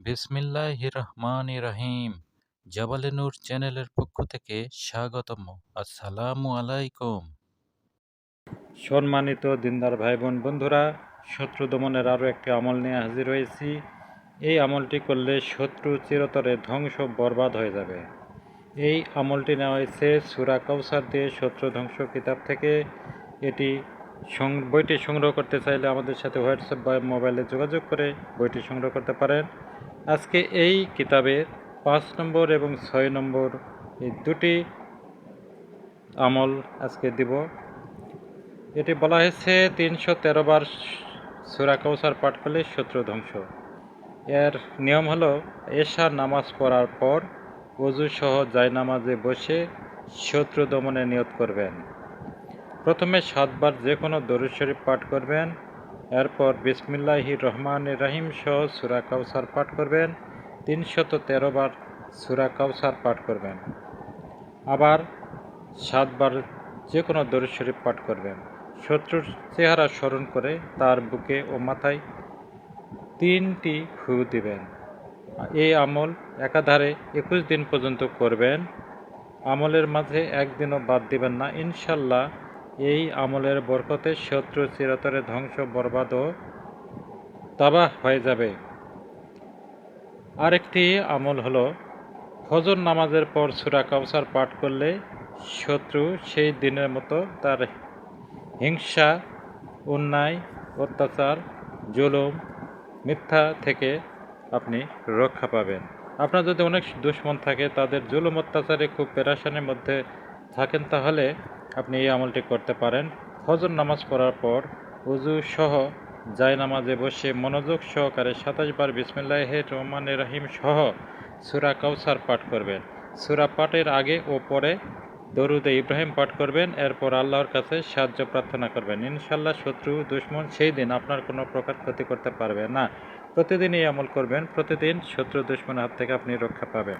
বিসমিল্লাহ রহমান রহিম জাবালে নূর চ্যানেলের পক্ষ থেকে স্বাগতম আসসালামু আলাইকুম। সম্মানিত দিনদার ভাই বোন বন্ধুরা, শত্রু দমনের আরও একটি আমল নিয়ে হাজির হয়েছি। এই আমলটি করলে শত্রু চিরতরে ধ্বংস বরবাদ হয়ে যাবে। এই আমলটি নেওয়া হয়েছে সুরা কৌসার দিয়ে শত্রু ধ্বংস কিতাব থেকে। এটি বইটি সংগ্রহ করতে চাইলে আমাদের সাথে হোয়াটসঅ্যাপ বা মোবাইলে যোগাযোগ করে বইটি সংগ্রহ করতে পারেন। আজকে এই কিতাবের পাঁচ নম্বর এবং ছয় নম্বর এই দুটি আমল আজকে দিব। এটি বলা হয়েছে তিনশো তেরো বার সুরা কৌসার পাঠ করলে শত্রু ধ্বংস। এর নিয়ম হলো এশার নামাজ পড়ার পর অজু সহ জায়নামাজে বসে শত্রু দমনে নিয়ত করবেন। প্রথমে সাতবার যে কোনো দরুদ শরীফ পাঠ করবেন এরপর বিসমিল্লাহি রহমান রাহিম সহ সুরা কাউসার পাঠ করবেন। তিনশত তেরো বার সুরা কাউসার পাঠ করবেন। আবার সাতবার যে কোনো দরুদ শরীফ পাঠ করবেন। শত্রুর চেহারা স্মরণ করে তার বুকে ও মাথায় তিনটি ফু দিবেন। এই আমল একাধারে একুশ দিন পর্যন্ত করবেন। আমলের মাঝে একদিনও বাদ দিবেন না। ইনশাল্লাহ এই আমলের বরকতে শত্রু চিরতরে ধ্বংস, বরবাদ তাবাহ হয়ে যাবে। আরেকটি আমল হলো, ফজর নামাজের পর সুরা কাউসার পাঠ করলে শত্রু সেই দিনের মতো তার হিংসা, অন্যায়, অত্যাচার, জুলুম, মিথ্যা থেকে আপনি রক্ষা পাবেন। আপনার যদি অনেক দুশ্মন থাকে, তাদের জুলুম, অত্যাচারে খুব পেরাশানির মধ্যে থাকেন, তাহলে আপনি এই আমলটি করতে পারেন। ফজর নামাজ পড়ার পর উজু সহ জায় নামাজে বসে মনোযোগ সহকারে সাতাশ বার বিসমিল্লাহ রহমান রহিম সহ সুরা কাউসার পাঠ করবেন। সুরা পাঠের আগে ও পরে দরুদে ইব্রাহিম পাঠ করবেন, এরপর আল্লাহর কাছে সাহায্য প্রার্থনা করবেন। ইনশাল্লাহ শত্রু, দুশ্মন সেই দিন আপনার কোনো প্রকার ক্ষতি করতে পারবে না। প্রতিদিন এই আমল করবেন, প্রতিদিন শত্রু, দুশ্মনের হাত থেকে আপনি রক্ষা পাবেন।